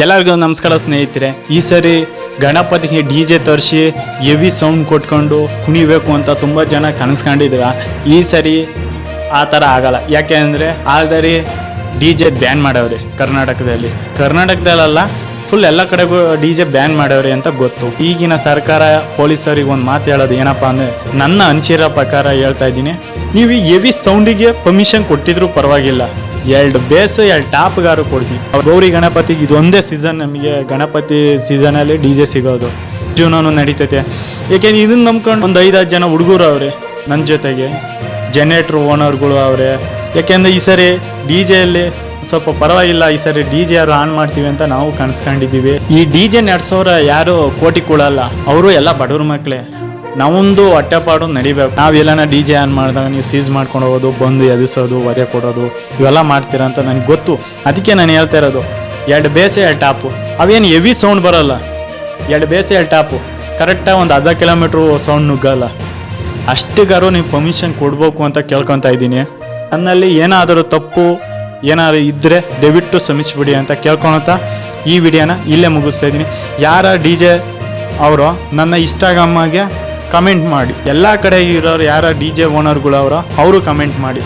ಎಲ್ಲರಿಗೂ ನಮಸ್ಕಾರ ಸ್ನೇಹಿತರೆ. ಈ ಸರಿ ಗಣಪತಿಗೆ ಡಿ ಜೆ ತರಿಸಿ ಎವಿ ಸೌಂಡ್ ಕೊಟ್ಕೊಂಡು ಕುಣಿಬೇಕು ಅಂತ ತುಂಬ ಜನ ಕನಸ್ಕೊಂಡಿದ್ರ ಈ ಸರಿ ಆ ಥರ ಆಗಲ್ಲ. ಯಾಕೆ ಅಂದರೆ ಆಲ್ರೆಡಿ ಡಿ ಜೆ ಬ್ಯಾನ್ ಮಾಡವ್ರೆ ಕರ್ನಾಟಕದಲ್ಲಿ. ಕರ್ನಾಟಕದಲ್ಲೆಲ್ಲ ಫುಲ್ ಎಲ್ಲ ಕಡೆಗೂ ಡಿ ಜೆ ಬ್ಯಾನ್ ಮಾಡವ್ರೆ ಅಂತ ಗೊತ್ತು. ಈಗಿನ ಸರ್ಕಾರ ಪೊಲೀಸರಿಗೆ ಒಂದು ಮಾತು ಹೇಳೋದು ಏನಪ್ಪ ಅಂದರೆ ನನ್ನ ಅಂಚಿರೋ ಪ್ರಕಾರ ಹೇಳ್ತಾ ಇದ್ದೀನಿ. ನೀವು ಎವಿ ಸೌಂಡಿಗೆ ಪರ್ಮಿಷನ್ ಕೊಟ್ಟಿದ್ರು ಪರವಾಗಿಲ್ಲ. ಎರಡು ಬೇಸು ಎರಡು ಟಾಪ್ಗಾರು ಕೊಡಿಸಿ. ಗೌರಿ ಗಣಪತಿಗೆ ಇದೊಂದೇ ಸೀಸನ್ ನಮಗೆ ಗಣಪತಿ ಸೀಸನಲ್ಲಿ ಡಿ ಜೆ ಸಿಗೋದು. ಜೀವನನೂ ನಡೀತೈತೆ. ಏಕೆಂದ್ರೆ ಇದನ್ನ ನಂಬ್ಕೊಂಡು ಒಂದು ಐದಾರು ಜನ ಹುಡುಗರು ಅವ್ರೆ ನನ್ನ ಜೊತೆಗೆ ಜನರೇಟ್ರ್ ಓನರ್ಗಳು ಅವರೇ. ಯಾಕೆಂದ್ರೆ ಈ ಸರಿ ಡಿ ಜೆಯಲ್ಲಿ ಸ್ವಲ್ಪ ಪರವಾಗಿಲ್ಲ, ಈ ಸರಿ ಡಿ ಜೆ ಯಾರು ಆನ್ ಮಾಡ್ತೀವಿ ಅಂತ ನಾವು ಕನ್ಸ್ಕೊಂಡಿದ್ದೀವಿ. ಈ ಡಿ ಜೆ ನಡ್ಸೋರ ಯಾರು ಕೋಟಿ ಕೊಡಲ್ಲ ಅವರು ಎಲ್ಲ ಬಡವ್ರ ಮಕ್ಕಳೇ ನಾವೊಂದು ಹೊಟ್ಟೆಪಾಡು ನಡಿಬೇಕು. ನಾವು ಎಲ್ಲಾನ ಡಿ ಜೆ ಆನ್ ಮಾಡಿದಾಗ ನೀವು ಸೀಸ್ ಮಾಡ್ಕೊಂಡು ಹೋಗೋದು, ಬಂದು ಎದಿಸೋದು ಒದೆ ಕೊಡೋದು, ಇವೆಲ್ಲ ಮಾಡ್ತೀರಾ ಅಂತ ನನಗೆ ಗೊತ್ತು. ಅದಕ್ಕೆ ನಾನು ಹೇಳ್ತಾ ಇರೋದು, ಎರಡು ಬೇಸೆ ಎರಡು ಟಾಪು. ಅವೇನು ಹೆವಿ ಸೌಂಡ್ ಬರೋಲ್ಲ. ಎರಡು ಬೇಸೆ ಎರಡು ಟಾಪು. ಕರೆಕ್ಟಾಗಿ ಒಂದು ಅರ್ಧ ಕಿಲೋಮೀಟ್ರು ಸೌಂಡ್ ನುಗ್ಗಲ್ಲ. ಅಷ್ಟಿಗಾರು ನೀವು ಪರ್ಮಿಷನ್ ಕೊಡಬೇಕು ಅಂತ ಕೇಳ್ಕೊತಾ ಇದ್ದೀನಿ. ನನ್ನಲ್ಲಿ ಏನಾದರೂ ತಪ್ಪು ಏನಾದರೂ ಇದ್ದರೆ ದಯವಿಟ್ಟು ಶ್ರಮಿಸ್ಬಿಡಿ ಅಂತ ಕೇಳ್ಕೊಳ್ತಾ ಈ ವಿಡಿಯೋನ ಇಲ್ಲೇ ಮುಗಿಸ್ತಾ ಇದ್ದೀನಿ. ಯಾರ ಡಿ ಜೆ ಅವರು, ನನ್ನ ಇನ್ಸ್ಟಾಗ್ರಾಮಗೆ ಕಮೆಂಟ್ ಮಾಡಿ. ಎಲ್ಲ ಕಡೆ ಇರೋರು ಯಾರ ಡಿ ಜೆ ಓನರ್ಗಳು ಅವರ ಅವರು ಕಮೆಂಟ್ ಮಾಡಿ.